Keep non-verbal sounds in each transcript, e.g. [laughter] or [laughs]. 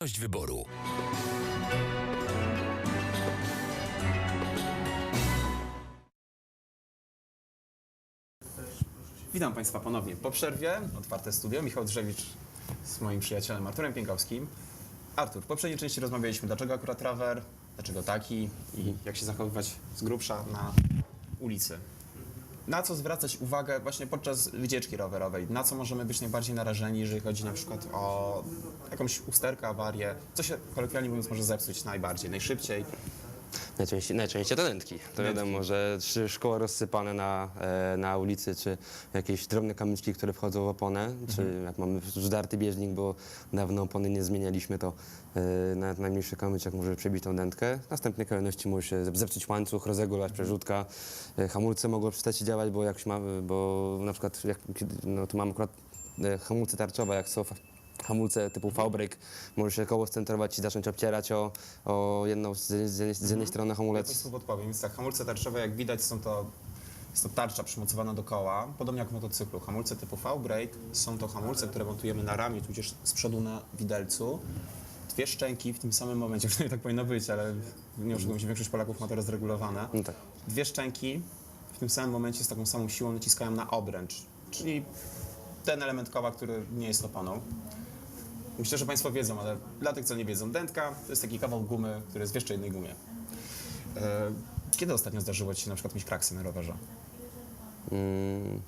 Możliwość wyboru. Witam Państwa ponownie po przerwie. Otwarte studio. Michał Drzewicz z moim przyjacielem Arturem Piękowskim. Artur, w poprzedniej części rozmawialiśmy, dlaczego akurat rower, dlaczego taki i jak się zachowywać z grubsza na ulicy. Na co zwracać uwagę właśnie podczas wycieczki rowerowej? Na co możemy być najbardziej narażeni, jeżeli chodzi na przykład o jakąś usterkę, awarię? Co się kolokwialnie mówiąc może zepsuć najbardziej, najszybciej? Najczęściej, najczęściej to dętki. To wiadomo, że czy szkoła rozsypane na, e, na ulicy, czy jakieś drobne kamyczki, które wchodzą w oponę, czy jak mamy zdarty bieżnik, bo dawno opony nie zmienialiśmy, to e, nawet najmniejszy kamyczek może przebić tą dętkę. W następnej kolejności może się zepsuć łańcuch, rozegulować przerzutka. E, hamulce mogą przestać działać, bo jak mamy, bo na przykład jak, kiedy- no, tu mamy akurat e, hamulce tarczowe, jak są fa- hamulce typu V-brake, może się koło scentrować i zacząć obcierać o, o jedną z, z, jednej- z jednej strony Ja hamulec. Państwu podpowiem. Więc tak, hamulce tarczowe, jak widać, są to, jest to tarcza przymocowana do koła, podobnie jak w motocyklu. Hamulce typu V-brake są to hamulce, które montujemy na ramię, tudzież z przodu na widelcu. Dwie szczęki w tym samym momencie, [laughs] przynajmniej tak powinno być, ale nie oszukujmy się, większość Polaków ma to rozregulowane. No tak. Dwie szczęki w tym samym momencie z taką samą siłą naciskają na obręcz, czyli ten element koła, który nie jest oponą. Myślę, że Państwo wiedzą, ale dla tych, co nie wiedzą, dętka to jest taki kawał gumy, który jest w jeszcze jednej gumie. E, Kiedy ostatnio zdarzyło Ci się na przykład mieć kraksy na rowerze? Mm.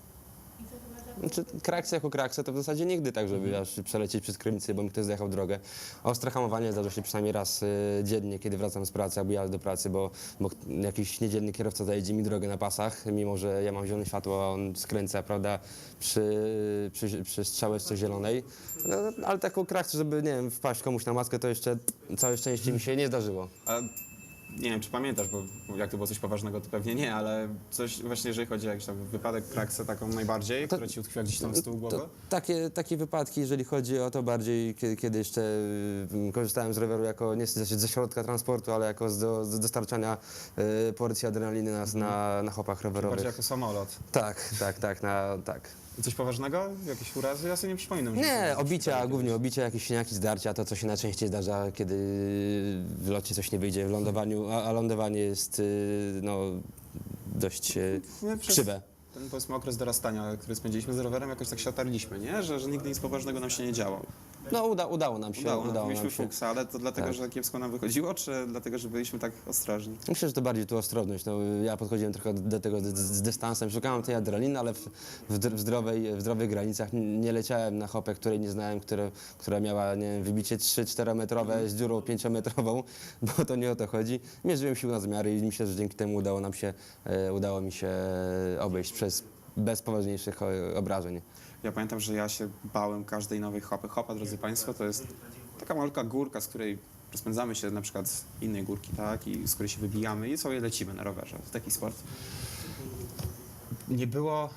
Znaczy, kraksy jako kraksy to w zasadzie nigdy tak, żeby aż przelecieć przez krynicę, bo mi ktoś zjechał drogę. Ostre hamowanie zdarza się przynajmniej raz y, dziennie, kiedy wracam z pracy albo jadę do pracy, bo, bo jakiś niedzielny kierowca zajedzie mi drogę na pasach, mimo że ja mam zielone światło, a on skręca, prawda, przy, przy, przy strzałeczce zielonej. No, ale taką kraksę, żeby, nie wiem, wpaść komuś na maskę, to jeszcze całe szczęście mi się nie zdarzyło. A nie wiem, czy pamiętasz, bo jak to było coś poważnego, to pewnie nie, ale coś właśnie, jeżeli chodzi o jakiś tam wypadek, kraksę taką najbardziej, która Ci utkwiła gdzieś tam z tyłu głowy? To, takie, takie wypadki, jeżeli chodzi o to bardziej, kiedy, kiedy jeszcze y, korzystałem z roweru jako nie ze, ze środka transportu, ale jako z, do, z dostarczania y, porcji adrenaliny na, na, na hopach rowerowych. Bardziej jako samolot. Tak, tak, tak, na, tak. Coś poważnego? Jakieś urazy? Ja sobie nie przypominam. że Nie, obicia, głównie obicia, jakieś siniaki, zdarcia, to co się najczęściej zdarza, kiedy w locie coś nie wyjdzie, w lądowaniu, a, a lądowanie jest y, no, dość y, My przez krzywe. Ten powiedzmy okres dorastania, który spędziliśmy z rowerem, jakoś tak się otarliśmy, nie? Że, że nigdy nic poważnego nam się nie działo. No uda, udało nam się, Udało, udało, mieliśmy nam się. fuksa, ale to dlatego, Tak. że kiepsko nam wychodziło, czy dlatego, że byliśmy tak ostrożni? Myślę, że to bardziej tu ostrożność. No, ja podchodziłem trochę do tego z, z dystansem, szukałem tej adrenaliny, ale w, w, dr- w, zdrowej, w zdrowych granicach. Nie leciałem na hopę, której nie znałem, które, która miała nie wiem, wybicie 3-4 metrowe z dziurą 5-metrową, [laughs] bo to nie o to chodzi. Mierzyłem sił na zmiary i myślę, że dzięki temu udało nam się, e, udało mi się obejść przez bez poważniejszych e, obrażeń. Ja pamiętam, że ja się bałem każdej nowej hopy. Hopa, drodzy Państwo, to jest taka malka górka, z której rozpędzamy się na przykład z innej górki, tak? I z której się wybijamy i sobie lecimy na rowerze. To taki sport. Nie było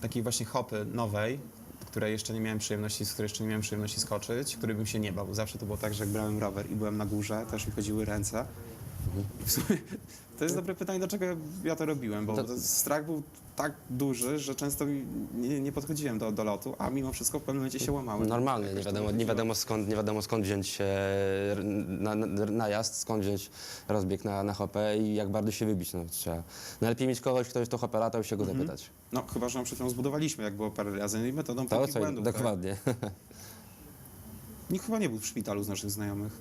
takiej właśnie hopy nowej, której jeszcze nie miałem przyjemności, z której jeszcze nie miałem przyjemności skoczyć, której bym się nie bał. Zawsze to było tak, że jak brałem rower i byłem na górze, też mi chodziły ręce. W sumie, [laughs] to jest dobre pytanie, dlaczego ja to robiłem, bo To- strach był tak duży, że często mi nie, nie podchodziłem do, do lotu, a mimo wszystko w pewnym momencie się łamałem. Normalnie, nie to wiadomo, nie wiadomo, skąd, nie wiadomo skąd wziąć e, na, na, najazd, skąd wziąć rozbieg na, na hopę i jak bardzo się wybić. No, trzeba. Najlepiej mieć kogoś, kto już tą hopę latał i się go zapytać. No, chyba, że ją przed chwilą zbudowaliśmy, jak było parę razy, i metodą To prób i co, błędów. tak? dokładnie. Nikt chyba nie był w szpitalu z naszych znajomych.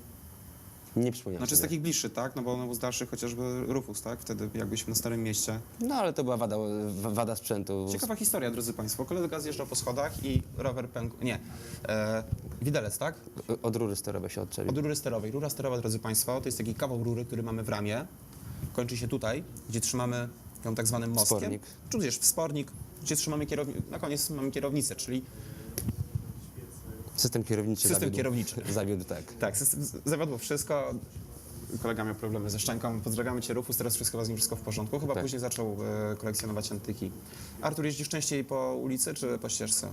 Nie przypominam Znaczy z sobie. takich bliższych, tak? No bo no, z dalszych chociażby Rufus, tak? Wtedy jak byliśmy na Starym Mieście. No ale to była wada, wada sprzętu. Ciekawa historia, drodzy Państwo. Kolega zjeżdżał po schodach i rower pękł... Nie. E, widelec, tak? Od rury sterowe się odczepił. Od rury sterowej. Rura sterowa, drodzy Państwo, to jest taki kawał rury, który mamy w ramię. Kończy się tutaj, gdzie trzymamy ją tak zwanym mostkiem. Spornik. Tudzież wspornik, gdzie trzymamy kierownicę. Na koniec mamy kierownicę, czyli System kierowniczy System zawiódł. kierowniczy. [laughs] Zawiódł, tak. tak, system, zawiodło wszystko. Kolega miał problemy ze szczęką. Pozdrawiamy Cię, Rufus, teraz wszystko z nim wszystko w porządku. Chyba Tak. później zaczął e, kolekcjonować antyki. Artur, jeździsz częściej po ulicy czy po ścieżce?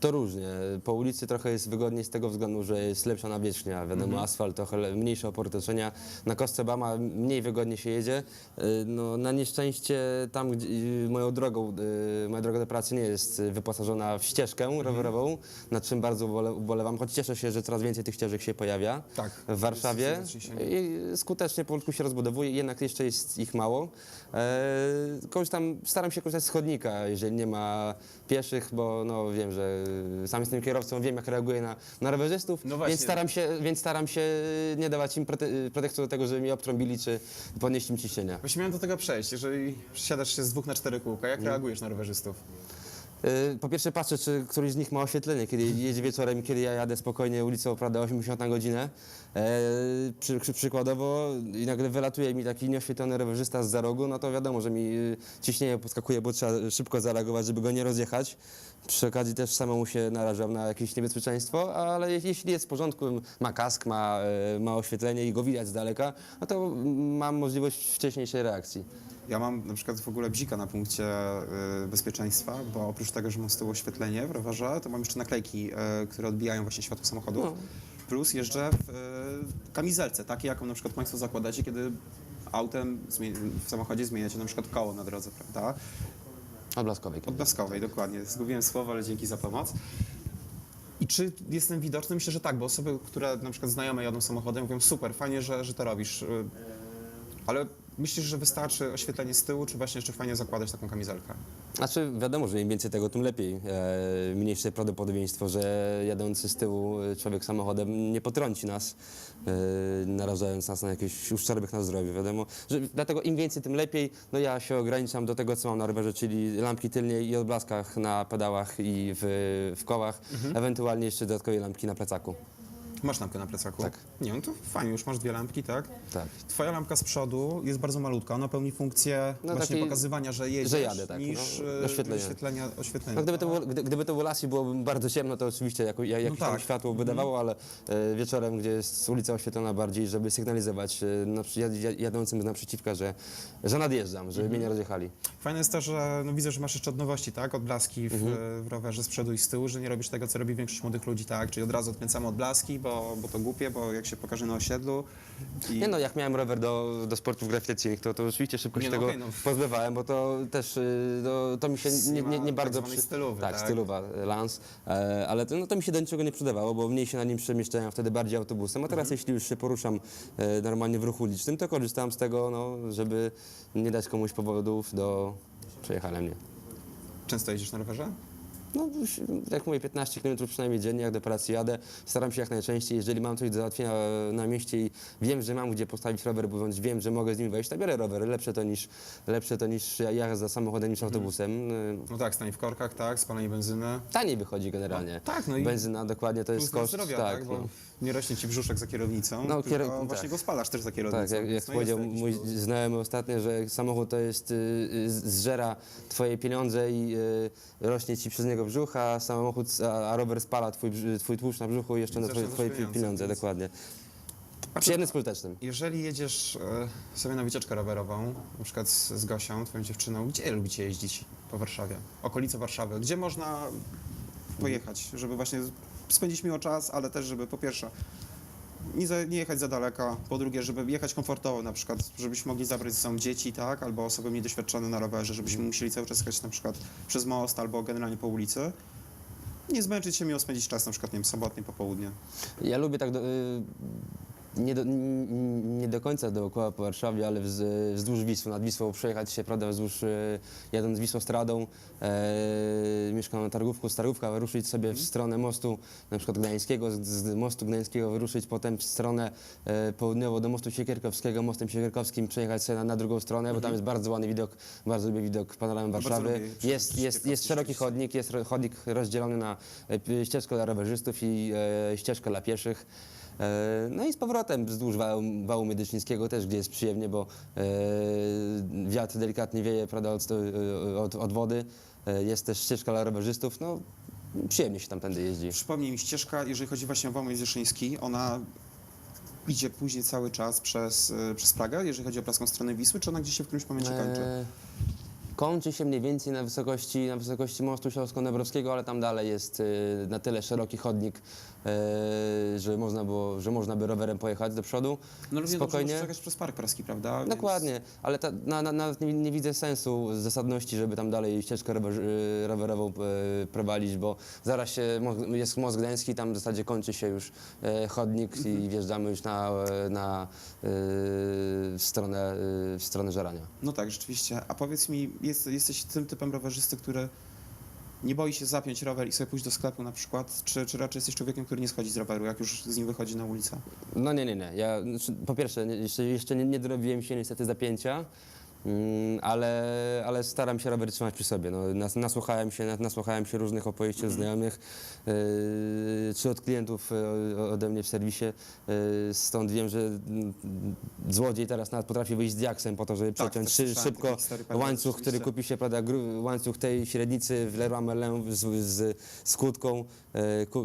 To różnie. Po ulicy trochę jest wygodniej z tego względu, że jest lepsza nawierzchnia. Wiadomo, asfalt, trochę le- mniejsze opory toczenia. Na kostce Bama mniej wygodnie się jedzie. Y, No, na nieszczęście tam, gdzie y, moją drogą, y, moja droga do pracy nie jest y, wyposażona w ścieżkę rowerową, nad czym bardzo ubole- ubolewam, choć cieszę się, że coraz więcej tych ścieżek się pojawia. Tak. W Warszawie Jest- jest- jest- i skutecznie powolutku się rozbudowuje, jednak jeszcze jest ich mało. E, korzystam, staram się korzystać z chodnika, jeżeli nie ma pieszych, bo no, wiem, że sam jestem kierowcą, wiem jak reaguję na, na rowerzystów, No właśnie. więc, staram się, więc staram się nie dawać im prote, pretekstu do tego, żeby mnie obtrąbili czy podnieść im ciśnienia. Właśnie miałem do tego przejść. Jeżeli siadasz się z dwóch na cztery kółka, jak Mhm. reagujesz na rowerzystów? Y, Po pierwsze patrzę, czy któryś z nich ma oświetlenie, kiedy jedzie wieczorem, kiedy ja jadę spokojnie ulicą, prawda, 80 na godzinę. E, przy, przy, przykładowo i nagle wylatuje mi taki nieoświetlony rowerzysta z za rogu, no to wiadomo, że mi y, ciśnienie podskakuje, bo trzeba szybko zareagować, żeby go nie rozjechać. Przy okazji też samemu się narażam na jakieś niebezpieczeństwo, ale je- jeśli jest w porządku, ma kask, ma, e, ma oświetlenie i go widać z daleka, no to mam możliwość wcześniejszej reakcji. Ja mam na przykład w ogóle bzika na punkcie y, bezpieczeństwa, bo oprócz tego, że mam z tyłu oświetlenie w rowerze, to mam jeszcze naklejki, y, które odbijają właśnie światło samochodów. No. Plus jeżdżę w y, kamizelce, takiej jaką na przykład Państwo zakładacie, kiedy autem w samochodzie zmieniacie na przykład koło na drodze, prawda? Odblaskowej. Odblaskowej, dokładnie. Zgubiłem słowo, ale dzięki za pomoc. I czy jestem widoczny? Myślę, że tak, bo osoby, które na przykład znajome jadą samochodem, mówią super, fajnie, że, że to robisz. y, Ale myślisz, że wystarczy oświetlenie z tyłu, czy właśnie jeszcze fajnie zakładać taką kamizelkę? Znaczy, wiadomo, że im więcej tego, tym lepiej. E, mniejsze prawdopodobieństwo, że jadący z tyłu człowiek samochodem nie potrąci nas, e, narażając nas na jakiś uszczerbek na zdrowiu. Wiadomo, że dlatego im więcej, tym lepiej. No ja się ograniczam do tego, co mam na rowerze, czyli lampki tylnie i odblaskach na pedałach i w, w kołach, ewentualnie jeszcze dodatkowe lampki na plecaku. Masz lampkę na plecaku? Tak. Nie, no to fajnie, już masz dwie lampki, tak? Tak. Twoja lampka z przodu jest bardzo malutka, ona pełni funkcję No, właśnie takiej- pokazywania, że jedziesz, że jadę, tak, niż no, e, oświetlenia. oświetlenia. oświetlenia No, gdyby, to tak? było, gdy, gdyby to było las i byłoby bardzo ciemno, to oczywiście jako, jak, jakieś tam tak. światło by dawało, ale e, wieczorem, gdzie jest ulica oświetlona bardziej, żeby sygnalizować e, na, przy- jad, jad- jadącym naprzeciwka, że, że nadjeżdżam, żeby mnie nie rozjechali. Fajne jest to, że no, widzę, że masz jeszcze od nowości, tak? Odblaski w, Mhm. w rowerze z przodu i z tyłu, że nie robisz tego, co robi większość młodych ludzi, tak? Czyli od razu odkręcamy odblaski, bo, bo to głupie, bo jak się pokaże na osiedlu i... Nie no, jak miałem rower do, do sportów grawitacyjnych, to, to oczywiście szybko Nie się no, tego okej, no. pozbywałem, bo to też y, no, to mi się nie, nie, nie tak bardzo... zwanej stylowy, tak, tak? stylowa, e, Lans, e, ale to, no, to mi się do niczego nie przydawało, bo mniej się na nim przemieszczałem, wtedy bardziej autobusem, a teraz Mhm. jeśli już się poruszam e, normalnie w ruchu ulicznym, to korzystam z tego, no, żeby nie dać komuś powodów do przejechania mnie. Często jeździsz na rowerze? No, jak mówię, 15 km przynajmniej dziennie, jak do pracy jadę. Staram się jak najczęściej, jeżeli mam coś do załatwienia na mieście i wiem, że mam gdzie postawić rower, bądź wiem, że mogę z nim wejść, to biorę rower. Lepsze to niż, lepsze to niż ja- jazda samochodem niż autobusem. Y, No tak, stanie w korkach, tak? Spalanie benzyny. Taniej wychodzi generalnie. tak, no i Benzyna dokładnie to jest koszt. zdrowia, tak, tak? Bo no. Nie rośnie ci brzuszek za kierownicą, No, tylko kier- właśnie tak. go spalasz też za kierownicą. Tak, jak, jak no powiedział mój plus. znajomy ostatnio, że samochód to jest, y, zżera twoje pieniądze i y, rośnie ci przez niego brzuch, a samochód, a, a rower spala twój, twój tłuszcz na brzuchu i jeszcze na Zresztą twoje, twoje pieniądze, pieniądze, więc- dokładnie. A Przyjemnym, skutecznym. Jeżeli jedziesz e, sobie na wycieczkę rowerową, na przykład z, z Gosią, twoją dziewczyną, gdzie lubicie jeździć po Warszawie? Okolice Warszawy. Gdzie można pojechać, żeby właśnie spędzić miło czas, ale też, żeby po pierwsze nie, za, nie jechać za daleko, po drugie, żeby jechać komfortowo, na przykład, żebyśmy mogli zabrać ze sobą dzieci, tak, albo osoby niedoświadczone na rowerze, żebyśmy musieli cały czas jechać na przykład przez most albo generalnie po ulicy. Nie zmęczyć się, miło spędzić czas, na przykład, nie wiem, sobotnie popołudnie. Ja lubię tak do, y, nie, do, nie do końca dookoła po Warszawie, ale wz, wzdłuż Wisły, nad Wisłą przejechać się, prawda, wzdłuż, y, jadąc Wisłostradą, e, mieszkam na Targówku, z Targówka ruszyć sobie w stronę mostu, na przykład Gdańskiego, z, z mostu Gdańskiego wyruszyć potem w stronę e, południową do mostu Siekierkowskiego, mostem Siekierkowskim przejechać sobie na, na drugą stronę, bo tam jest bardzo ładny widok, bardzo lubię widok panoramy bardzo Warszawy. lubię przy- Jest, przy jest, jest szeroki chodnik, jest ro- chodnik rozdzielony na e, ścieżkę dla rowerzystów i e, ścieżkę dla pieszych. E, No i z powrotem wzdłuż wału, wału Medyczyńskiego też, gdzie jest przyjemnie, bo e, wiatr delikatnie wieje prawda, od, e, od, od wody. Jest też ścieżka dla rowerzystów. No, przyjemnie się tamtędy jeździ. Przypomnij mi ścieżka, jeżeli chodzi właśnie o Wałęs Jeszyński, ona idzie później cały czas przez, przez Pragę, jeżeli chodzi o praską stronę Wisły, czy ona gdzieś się w którymś momencie kończy? Kończy się mniej więcej na wysokości, na wysokości mostu Śląsko-Nebrowskiego, ale tam dalej jest e, na tyle szeroki chodnik, e, że, można było, że można by rowerem pojechać do przodu. No równie spokojnie. dobrze przez Park Praski, prawda? Więc- Dokładnie, ale ta, na, na, nawet nie, nie widzę sensu, zasadności, żeby tam dalej ścieżkę rower, y, rowerową prowadzić, bo zaraz się, mo- jest most gdański, tam w zasadzie kończy się już e, chodnik Mhm. i wjeżdżamy już na, e, na w, stronę, w stronę żerania. No tak, rzeczywiście. A powiedz mi, jest, jesteś tym typem rowerzysty, który nie boi się zapiąć rower i sobie pójść do sklepu na przykład, czy, czy raczej jesteś człowiekiem, który nie schodzi z roweru, jak już z nim wychodzi na ulicę? No nie, nie, nie. Ja, znaczy, po pierwsze, jeszcze, jeszcze nie, nie dorobiłem się niestety zapięcia, mm, ale, ale staram się rower trzymać przy sobie. No, nas, nasłuchałem, się, nas- nasłuchałem się różnych opowieści od znajomych, yy, czy od klientów yy, ode mnie w serwisie. Yy, stąd wiem, że mm, złodziej teraz nawet potrafi wyjść z diaksem po to, żeby Tak, przeciąć też szy, słyszałem szybko łańcuch, który kupi się, prawda, gru, łańcuch tej średnicy w Leroy Merlin z, z skutką. Yy, ku,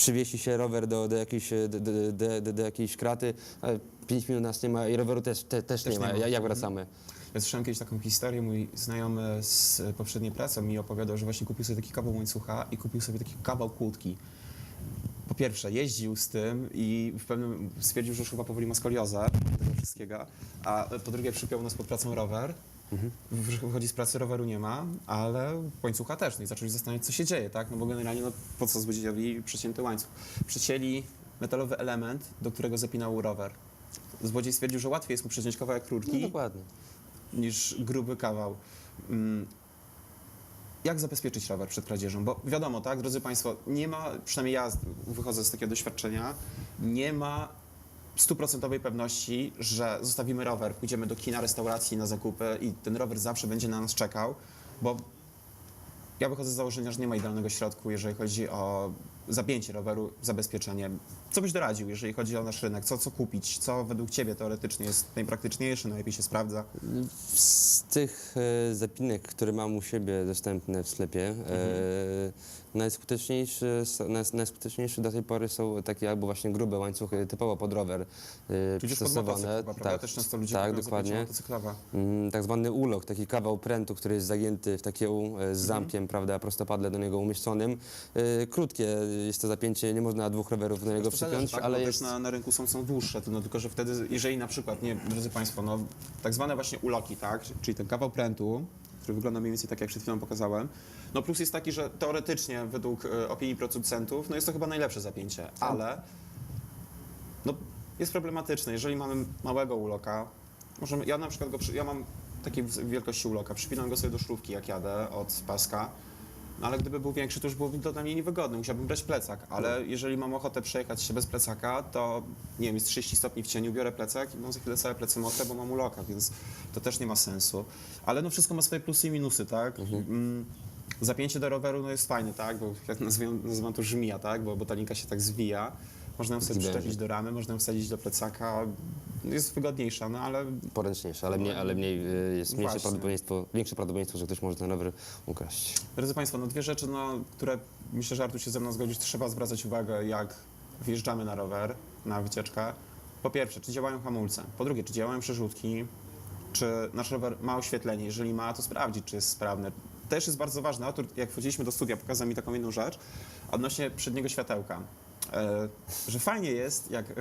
przywiesi się rower do, do, jakiejś, do, do, do, do, do jakiejś kraty, ale 5 minut nas nie ma i roweru też, te, też, Też nie nie ma. ma. Ja- Jak wracamy? Ja słyszałem kiedyś taką historię, mój znajomy z poprzedniej pracy mi opowiadał, że właśnie kupił sobie taki kawał łańcucha i kupił sobie taki kawał kłódki. Po pierwsze, jeździł z tym i w pewnym stwierdził, że już chyba powoli ma skoliozę tego wszystkiego, a po drugie przypiął nas pod pracą rower. Wychodzi z pracy, roweru nie ma, ale łańcucha też. No i zaczął się zastanawiać, co się dzieje, tak? No bo generalnie, no po co złodziejowi przecięty łańcuch? Przecięli metalowy element, do którego zapinał rower. Złodziej stwierdził, że łatwiej jest mu przeciąć kawałek No, rurki, dokładnie. niż gruby kawał. Mm, Jak zabezpieczyć rower przed kradzieżą? Bo wiadomo, tak, drodzy Państwo, nie ma, przynajmniej ja z- wychodzę z takiego doświadczenia, nie ma stuprocentowej pewności, że zostawimy rower, pójdziemy do kina, restauracji na zakupy i ten rower zawsze będzie na nas czekał, bo ja wychodzę z założenia, że nie ma idealnego środku, jeżeli chodzi o zapięcie roweru, zabezpieczenie. Co byś doradził, jeżeli chodzi o nasz rynek? Co, co kupić? Co według Ciebie teoretycznie jest najpraktyczniejsze, najlepiej się sprawdza? Z tych e, zapinek, które mam u siebie dostępne w sklepie, Mhm. e, najskuteczniejsze, s- naj, najskuteczniejsze do tej pory są takie albo właśnie grube łańcuchy, typowo pod rower e, Tudzież pod motocykl, przystosowane. chyba, prawda? Też często ludzie tak, kupują dokładnie. motocyklowe. Mm, tak zwany ulok, taki kawał prętu, który jest zagięty w takie u, e, Mhm. z zamkiem, prawda, prostopadle do niego umieszczonym. E, Krótkie jest to zapięcie, nie można dwóch rowerów do niego przypiąć, tak? ale jest... też na, na rynku są, są dłuższe, no, tylko że wtedy, jeżeli na przykład, nie, drodzy Państwo, no, tak zwane właśnie uloki, tak, czyli ten kawał prętu, który wygląda mniej więcej tak, jak przed chwilą pokazałem, no plus jest taki, że teoretycznie według e, opinii producentów, no jest to chyba najlepsze zapięcie, ale no, jest problematyczne. Jeżeli mamy małego uloka, możemy, ja na przykład go, ja mam takiej wielkości uloka, przypinam go sobie do szlówki, jak jadę od paska, no ale gdyby był większy, to już byłoby to dla mnie niewygodne. Musiałbym brać plecak, ale jeżeli mam ochotę przejechać się bez plecaka, to nie wiem, jest 30 stopni w cieniu, biorę plecak i mam za chwilę całe plecy mokre, bo mam uloka, więc to też nie ma sensu. Ale no wszystko ma swoje plusy i minusy, tak? Mm, Zapięcie do roweru no jest fajne, tak? Bo jak nazywam, nazywam to żmija, tak? Bo, bo ta linka się tak zwija. Można ją sobie przyczepić do ramy, można ją wsadzić do plecaka. Jest wygodniejsza, no ale poręczniejsze, ale mniej, ale mniej y, jest mniejsze Właśnie. prawdopodobieństwo, większe prawdopodobieństwo, że ktoś może ten rower ukraść. Drodzy Państwo, no dwie rzeczy, no, które myślę, że Artur się ze mną zgodzisz, trzeba zwracać uwagę, jak wjeżdżamy na rower, na wycieczkę. Po pierwsze, czy działają hamulce? Po drugie, czy działają przerzutki? Czy nasz rower ma oświetlenie? Jeżeli ma, to sprawdzić, czy jest sprawny. Też jest bardzo ważne. Artur, jak wchodziliśmy do studia, pokazał mi taką jedną rzecz odnośnie przedniego światełka. E, że fajnie jest, jak e,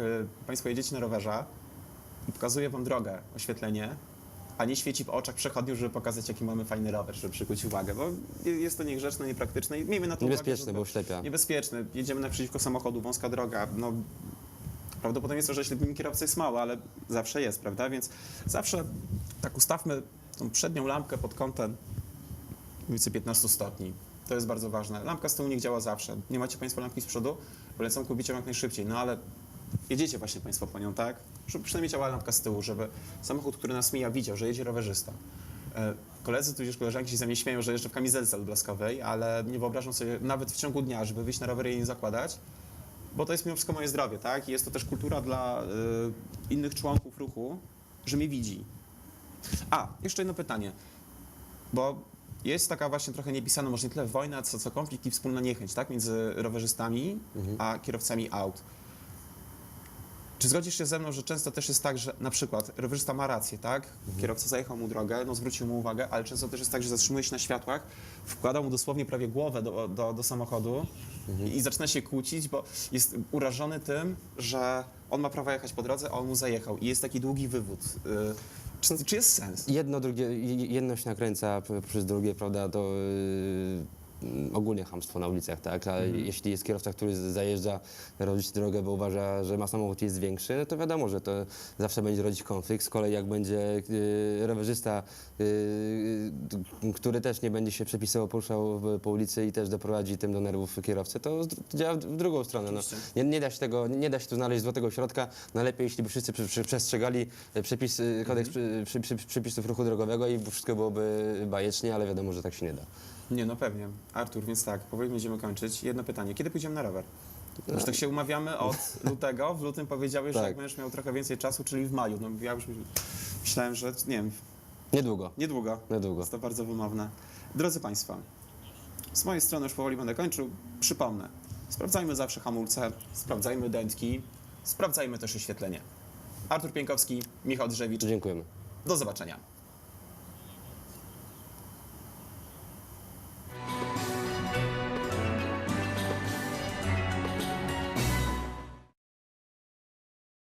Państwo jedziecie na rowerze i pokazuje Wam drogę, oświetlenie, a nie świeci w oczach przechodniów, żeby pokazać, jaki mamy fajny rower, żeby przykuć uwagę, bo jest to niegrzeczne, niepraktyczne i miejmy na to Niebezpieczne, uwagę. bo oślepia. Niebezpieczne. Jedziemy naprzeciwko samochodu, wąska droga, no prawdopodobieństwo, że ślepimy kierowcę jest małe, ale zawsze jest, prawda? Więc zawsze tak ustawmy tą przednią lampkę pod kątem mniej więcej 15 stopni. To jest bardzo ważne. Lampka z tyłu niech działa zawsze. Nie macie Państwo lampki z przodu? Polecam kupić ją jak najszybciej. No ale jedziecie właśnie Państwo po nią, tak? Żeby przynajmniej działała lampka z tyłu, żeby samochód, który nas mija, widział, że jedzie rowerzysta. E, Koledzy tudzież koleżanki się ze mnie śmieją, że jeżdżę w kamizelce odblaskowej, ale nie wyobrażam sobie nawet w ciągu dnia, żeby wyjść na rower i nie zakładać, bo to jest mimo wszystko moje zdrowie, tak? I jest to też kultura dla y, innych członków ruchu, że mnie widzi. A, jeszcze jedno pytanie, bo jest taka właśnie trochę niepisana, może nie tyle wojna, co, co konflikt i wspólna niechęć, tak? Między rowerzystami a kierowcami aut. Czy zgodzisz się ze mną, że często też jest tak, że na przykład rowerzysta ma rację, tak? Kierowca zajechał mu drogę, no zwrócił mu uwagę, ale często też jest tak, że zatrzymuje się na światłach, wkłada mu dosłownie prawie głowę do, do, do samochodu i, i zaczyna się kłócić, bo jest urażony tym, że on ma prawo jechać po drodze, a on mu zajechał. I jest taki długi wywód. Y, Czy, czy jest sens? Jedno, drugie, jedno się nakręca przez drugie, prawda, to yy, ogólnie hamstwo na ulicach, tak, a jeśli jest kierowca, który zajeżdża, robić drogę, bo uważa, że ma samochód jest większy, no to wiadomo, że to zawsze będzie rodzić konflikt, z kolei jak będzie yy, rowerzysta, yy, który też nie będzie się przepisowo poruszał w- po ulicy i też doprowadzi tym do nerwów kierowcy, to działa w w drugą stronę, no. Nie, nie da się tego, nie da się tu znaleźć złotego środka. Najlepiej, jeśli by wszyscy przy, przy, przestrzegali e, przepis, e, kodeks przy, przy, przepisów ruchu drogowego i wszystko byłoby bajecznie, ale wiadomo, że tak się nie da. Nie, no pewnie. Artur, więc tak, powoli będziemy kończyć. Jedno pytanie. Kiedy pójdziemy na rower? Już tak się umawiamy od [laughs] lutego. W lutym powiedziałeś, że Tak. jak będziesz miał trochę więcej czasu, czyli w maju. No ja już myślałem, że nie wiem, Niedługo. niedługo. Niedługo. Jest to bardzo wymowne. Drodzy Państwo, z mojej strony już powoli będę kończył. Przypomnę, sprawdzajmy zawsze hamulce, sprawdzajmy dętki, sprawdzajmy też oświetlenie. Artur Pienkowski, Michał Drzewicz. Dziękujemy. Do zobaczenia.